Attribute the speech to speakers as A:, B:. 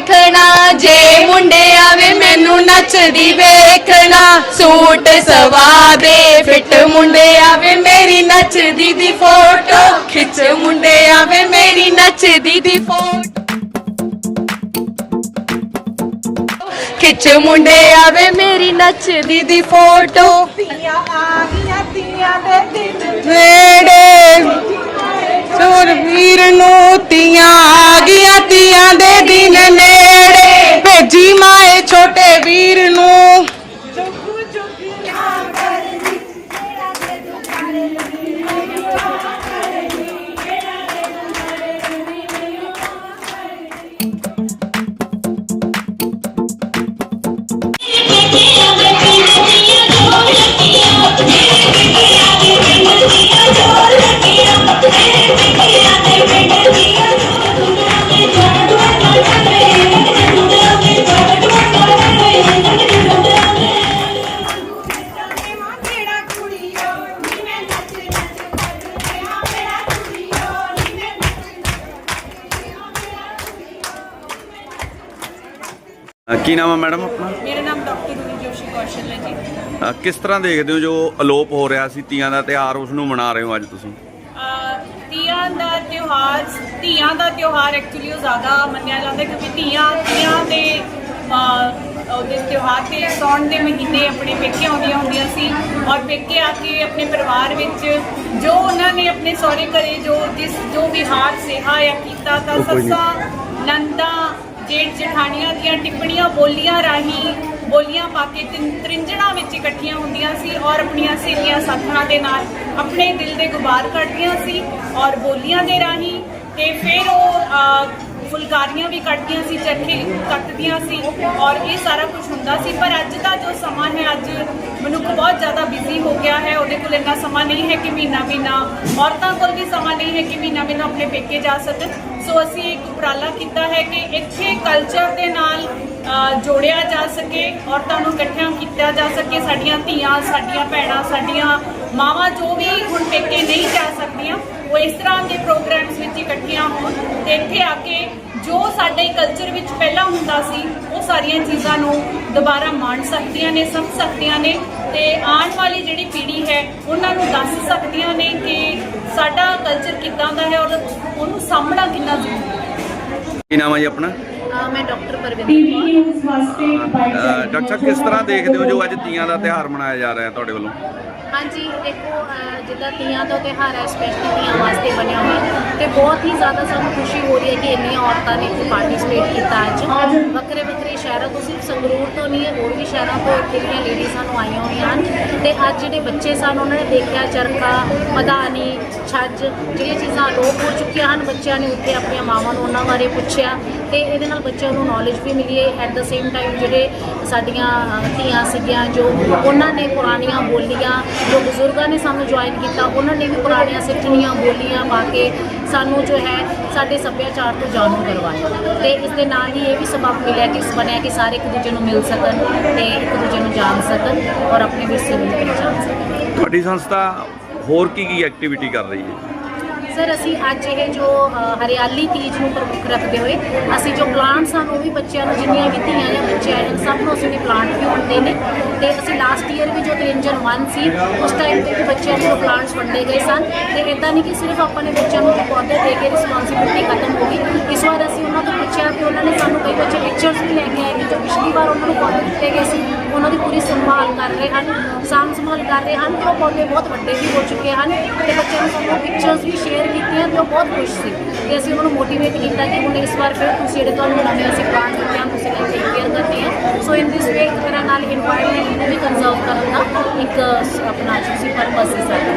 A: ਵੇਖਣਾ, ਜੇ ਮੁੰਡੇ ਆਵੇ ਮੈਨੂੰ ਨੱਚਦੀ ਵੇਖਣਾ। ਸੂਟ ਸਵਾ ਦੇ ਫਿੱਟ ਮੁੰਡੇ ਆਵੇ ਮੇਰੀ ਨੱਚਦੀ ਦੀ ਫੋਟੋ। ਖਿੱਚ ਮੁੰਡੇ ਆਵੇ ਮੇਰੀ ਨੱਚਦੀ ਦੀ ਫੋਟੋ। ਖਿੱਚ ਮੁੰਡੇ ਆਵੇ ਮੇਰੀ ਨੱਚਦੀ ਦੀ ਫੋਟੋ।
B: ਤੀਆਂ ਆ ਗਈਆਂ ਤੀਆਂ ਦੇ ਦਿਨ
A: ਨੇੜੇ। ਸੁਰ ਵੀਰ ਨੂੰ ਤੀਆਂ ਆ ਗਈਆਂ ਤੀਆਂ ਜੀ ਭੇਜੀ ਮਾਏ ਛੋਟੇ
C: ਵੀ ਕੀ ਨਾਮ ਹੈ ਮੈਡਮ ਆਪਣਾ?
D: ਮੇਰਾ ਨਾਮ ਡਾਕਟਰ ਗੁਰੂ ਜੋਸ਼ੀ ਕੌਸ਼ਲ ਹੈ ਜੀ।
C: ਅ, ਕਿਸ ਤਰ੍ਹਾਂ ਦੇਖਦੇ ਹੋ ਜੋ ਅਲੋਪ ਹੋ ਰਿਹਾ ਸੀ ਤੀਆਂ ਦਾ ਤਿਉਹਾਰ ਉਸ ਨੂੰ ਮਨਾ ਰਹੇ ਹੋ ਅੱਜ ਤੁਸੀਂ?
D: ਅਹ ਤੀਆਂ ਦਾ ਤਿਉਹਾਰ ਧੀਆਂ ਦਾ ਤਿਉਹਾਰ ਐਕਚੁਅਲੀ ਉਹ ਜ਼ਿਆਦਾ ਮੰਨਿਆ ਜਾਂਦਾ ਹੈ ਕਿਉਂਕਿ ਧੀਆਂ ਧੀਆਂ ਦੇ ਅਹ, ਉਹਦੇ ਤਿਉਹਾਰ ਤੇ ਸੌਣ ਦੇ ਮਹੀਨੇ ਆਪਣੇ ਪੇਕੇ ਆਉਂਦੀਆਂ ਹੁੰਦੀਆਂ ਸੀ ਔਰ ਪੇਕੇ ਆ ਕੇ ਆਪਣੇ ਪਰਿਵਾਰ ਵਿੱਚ ਜੋ ਉਹਨਾਂ ਨੇ ਆਪਣੇ ਸਹੁਰੇ ਘਰੇ ਜੋ ਜਿਸ ਜੋ ਵਿਹਾਰ ਸਿਹਾ ਜਾਂ ਕੀਤਾ ਤਾਂ ਸੱਸਾਂ ਨੰਦਾ ਜੇਠ ਜਠਾਣੀਆਂ ਦੀਆਂ ਟਿੱਪਣੀਆਂ ਬੋਲੀਆਂ ਰਾਹੀਂ ਬੋਲੀਆਂ ਪਾ ਕੇ ਤਿੰਨ ਤ੍ਰਿੰਜਣਾ ਵਿੱਚ ਇਕੱਠੀਆਂ ਹੁੰਦੀਆਂ ਸੀ ਔਰ ਆਪਣੀਆਂ ਸਹੇਲੀਆਂ ਸਾਥਣਾਂ ਦੇ ਨਾਲ ਆਪਣੇ ਦਿਲ ਦੇ ਗੁਬਾਰ ਕੱਢਦੀਆਂ ਸੀ ਔਰ ਬੋਲੀਆਂ ਦੇ ਰਾਹੀਂ ਤੇ ਫਿਰ ਉਹ ਫੁਲਕਾਰੀਆਂ ਵੀ ਕੱਟਦੀਆਂ ਸੀ, ਚਰਖੇ ਕੱਟਦੀਆਂ ਸੀ ਔਰ ਇਹ ਸਾਰਾ ਕੁਝ ਹੁੰਦਾ ਸੀ। ਪਰ ਅੱਜ ਦਾ ਜੋ ਸਮਾਂ ਹੈ, ਅੱਜ ਮਨੁੱਖ ਬਹੁਤ ਜ਼ਿਆਦਾ ਬਿਜ਼ੀ ਹੋ ਗਿਆ ਹੈ। ਉਹਦੇ ਕੋਲ ਇੰਨਾ ਸਮਾਂ ਨਹੀਂ ਹੈ ਕਿ ਮਹੀਨਾ ਮਹੀਨਾ ਔਰਤਾਂ ਕੋਲ ਵੀ ਸਮਾਂ ਨਹੀਂ ਹੈ ਕਿ ਮਹੀਨਾ ਮਹੀਨਾ ਆਪਣੇ ਪੇਕੇ ਜਾ ਸਕਣ। ਸੋ ਅਸੀਂ ਇੱਕ ਉਪਰਾਲਾ ਕੀਤਾ ਹੈ ਕਿ ਇੱਥੇ ਕਲਚਰ ਦੇ ਨਾਲ ਜੋੜਿਆ ਜਾ ਸਕੇ, ਔਰਤਾਂ ਨੂੰ ਇਕੱਠਿਆਂ ਕੀਤਾ ਜਾ ਸਕੇ। ਸਾਡੀਆਂ ਧੀਆਂ, ਸਾਡੀਆਂ ਭੈਣਾਂ, ਸਾਡੀਆਂ ਮਾਵਾਂ ਜੋ ਵੀ ਹੁਣ ਪੇਕੇ ਨਹੀਂ ਜਾ ਸਕਦੀਆਂ ਉਹ ਇਸ ਤਰ੍ਹਾਂ ਦੇ ਪ੍ਰੋਗਰਾਮਸ ਵਿੱਚ ਇਕੱਠੀਆਂ ਹੋਣ ਤੇ ਇੱਥੇ ਆ ਕੇ ਜੋ ਸਾਡੇ ਕਲਚਰ ਵਿੱਚ ਪਹਿਲਾਂ ਹੁੰਦਾ ਸੀ ਉਹ ਸਾਰੀਆਂ ਚੀਜ਼ਾਂ ਨੂੰ ਦੁਬਾਰਾ ਮਾਣ ਸਕਦੀਆਂ ਨੇ ਸਮਝ ਸਕਦੀਆਂ ਨੇ ਤੇ ਆਉਣ ਵਾਲੀ ਜਿਹੜੀ ਪੀੜ੍ਹੀ ਹੈ ਉਹਨਾਂ ਨੂੰ ਦੱਸ ਸਕਦੀਆਂ ਨੇ ਕਿ ਸਾਡਾ ਕਲਚਰ ਕਿੱਦਾਂ ਦਾ ਹੈ ਔਰ ਉਹਨੂੰ ਸਾਂਭਣਾ ਕਿੰਨਾ ਜ਼ਰੂਰੀ ਹੈ।
C: ਕੀ ਨਾਮ ਹੈ ਜੀ ਆਪਣਾ?
E: ਮੈਂ ਡਾਕਟਰ ਪਰਵਿੰਦਰ ਕੌਰ।
C: ਡਾਕਟਰ ਸਾਹਿਬ ਕਿਸ ਤਰ੍ਹਾਂ ਦੇਖਦੇ ਹੋ ਜੋ ਅੱਜ ਤੀਆਂ ਦਾ ਤਿਉਹਾਰ ਮਨਾਇਆ ਜਾ ਰਿਹਾ ਤੁਹਾਡੇ ਵੱਲੋਂ?
E: ਹਾਂਜੀ, ਦੇਖੋ ਜਿੱਦਾਂ ਤੀਆਂ ਦਾ ਤਿਉਹਾਰ ਹੈ ਸਪੈਸ਼ਲੀ ਤੀਆਂ ਵਾਸਤੇ ਬਣਿਆ ਹੋਇਆ, ਤੇ ਬਹੁਤ ਹੀ ਜ਼ਿਆਦਾ ਸਾਨੂੰ ਖੁਸ਼ੀ ਹੋ ਰਹੀ ਹੈ ਕਿ ਇੰਨੀਆਂ ਔਰਤਾਂ ਨੇ ਇੱਥੇ ਪਾਰਟਿਸਿਪੇਟ ਕੀਤਾ ਅੱਜ। ਵੱਖਰੇ ਵੱਖਰੇ ਸ਼ਹਿਰਾਂ ਤੋਂ ਸਿਰਫ ਸੰਗਰੂਰ ਤੋਂ ਨਹੀਂ ਹੈ, ਹੋਰ ਵੀ ਸ਼ਹਿਰਾਂ ਤੋਂ ਇੱਥੇ ਦੀਆਂ ਲੇਡੀਜ਼ ਸਾਨੂੰ ਆਈਆਂ ਹੋਈਆਂ ਹਨ। ਤੇ ਅੱਜ ਜਿਹੜੇ ਬੱਚੇ ਸਨ, ਉਹਨਾਂ ਨੇ ਦੇਖਿਆ ਚਰਖਾ ਮਧਾਨੀ ਛੱਜ, ਜਿਹੜੀਆਂ ਚੀਜ਼ਾਂ ਅਲੋਪ ਹੋ ਚੁੱਕੀਆਂ ਹਨ, ਬੱਚਿਆਂ ਨੇ ਉੱਥੇ ਆਪਣੀਆਂ ਮਾਵਾਂ ਨੂੰ ਉਹਨਾਂ ਬਾਰੇ ਪੁੱਛਿਆ। ਤੇ ਇਹਦੇ ਨਾਲ ਬੱਚਿਆਂ ਨੂੰ ਨੌਲੇਜ ਵੀ ਮਿਲੀ ਹੈ। ਐਟ ਦਾ ਸੇਮ ਟਾਈਮ ਜਿਹੜੇ ਸਾਡੀਆਂ ਧੀਆਂ ਸੀਗੀਆਂ ਜੋ ਉਹਨਾਂ ਨੇ ਪੁਰਾਣੀਆਂ ਬੋਲੀਆਂ, ਜੋ ਬਜ਼ੁਰਗਾਂ ਨੇ ਸਾਨੂੰ ਜੁਆਇਨ ਕੀਤਾ, ਉਹਨਾਂ ਨੇ ਵੀ ਪੁਰਾਣੀਆਂ ਸਿੱਠਣੀਆਂ ਬੋਲੀਆਂ ਪਾ ਕੇ ਸਾਨੂੰ ਜੋ ਹੈ ਸਾਡੇ ਸੱਭਿਆਚਾਰ ਤੋਂ ਜਾਣੂ ਕਰਵਾਇਆ। ਤੇ ਇਸ ਦੇ ਨਾਲ ਹੀ ਇਹ ਵੀ ਸਬਬ ਮਿਲਿਆ ਕਿ ਇਸ ਬਣਿਆ ਕਿ ਸਾਰੇ ਇੱਕ ਦੂਜੇ ਨੂੰ ਮਿਲ ਸਕਣ ਤੇ ਇੱਕ ਦੂਜੇ ਨੂੰ ਜਾਣ ਸਕਣ ਔਰ ਆਪਣੇ ਵਿਰਸੇ ਨੂੰ ਪਹਿਚਾਣ ਸਕਣ।
C: ਤੁਹਾਡੀ ਸੰਸਥਾ ਹੋਰ ਕੀ ਕੀ ਐਕਟੀਵਿਟੀ ਕਰ ਰਹੀ ਹੈ?
E: ਸਰ ਅਸੀਂ ਅੱਜ ਇਹ ਜੋ ਅ, ਹਰਿਆਲੀ ਤੀਜ ਨੂੰ ਪ੍ਰਮੁੱਖ ਰੱਖਦੇ ਹੋਏ ਅਸੀਂ ਜੋ ਪਲਾਂਟਸ ਹਨ ਉਹ ਵੀ ਬੱਚਿਆਂ ਨੂੰ ਜਿੰਨੀਆਂ ਵੀ ਧੀਆਂ ਜਾਂ ਬੱਚੇ ਆਏ ਹਨ ਸਭ ਨੂੰ ਅਸੀਂ ਪਲਾਂਟ ਵੀ ਵੰਡੇ ਨੇ। ਤੇ ਅਸੀਂ ਲਾਸਟ ਈਅਰ ਵੀ ਜੋ ਤ੍ਰਿੰਜਨ 1 ਸੀ ਉਸ ਟਾਈਮ ਤੇ ਵੀ ਬੱਚਿਆਂ ਨੂੰ ਪਲਾਂਟਸ ਵੰਡੇ ਗਏ ਸਨ। ਤੇ ਇਦਾਂ ਨਹੀਂ ਕਿ ਸਿਰਫ ਆਪਾਂ ਨੇ ਬੱਚਿਆਂ ਨੂੰ ਪੌਦੇ ਦੇ ਕੇ ਰਿਸਪੌਂਸਿਬਿਲਟੀ ਖਤਮ ਹੋ ਗਈ। ਇਸ ਵਾਰ ਅਸੀਂ ਉਹਨਾਂ ਤੋਂ ਪੁੱਛਿਆ ਕਿ ਉਹਨਾਂ ਨੇ ਸਾਨੂੰ ਕਈ ਬੱਚੇ ਪਿਕਚਰਸ ਵੀ ਲੈ ਕੇ ਆਏ ਕਿ ਜੋ ਪਿਛਲੀ ਵਾਰ ਉਹਨਾਂ ਨੂੰ ਪੌਦੇ ਦਿੱਤੇ ਗਏ ਸੀ। ਉਹਨਾਂ ਦੀ ਪੂਰੀ ਸੰਭਾਲ ਕਰ ਰਹੇ ਹਨ, ਸਾਂਭ ਸੰਭਾਲ ਕਰ ਰਹੇ ਹਨ ਤੇ ਉਹ ਪੌਦੇ ਬਹੁਤ ਵੱਡੇ ਵੀ ਹੋ ਚੁੱਕੇ ਹਨ ਤੇ ਬੱਚਿਆਂ ਨੂੰ ਸਾਨੂੰ ਪਿਕਚਰਸ ਵੀ ਸ਼ੇਅਰ ਕੀਤੀਆਂ ਤੇ ਉਹ ਬਹੁਤ ਖੁਸ਼ ਸੀ ਤੇ ਅਸੀਂ ਉਹਨਾਂ ਨੂੰ ਮੋਟੀਵੇਟ ਕੀਤਾ ਕਿ ਹੁਣ ਇਸ ਵਾਰ ਫਿਰ ਤੁਸੀਂ ਜਿਹੜੇ ਤੁਹਾਨੂੰ ਨਵੇਂ ਅਸੀਂ ਪਲਾਂਟ ਦਿੱਤੇ ਹਨ, ਤੁਸੀਂ ਇਹਨਾਂ ਦੀ ਕੇਅਰ ਕਰਦੇ ਹੈ ਸੋ ਇਨ ਦਿਸ ਵੇ ਇੱਕ ਤਰ੍ਹਾਂ ਨਾਲ ਇਨਵਾਇਰਨਮੈਂਟ ਨੂੰ ਵੀ ਕੰਜ਼ਰਵ ਕਰਨ ਦਾ ਇੱਕ ਆਪਣਾ ਤੁਸੀਂ ਪਰਪਸ ਹੈ ਸਾਡਾ।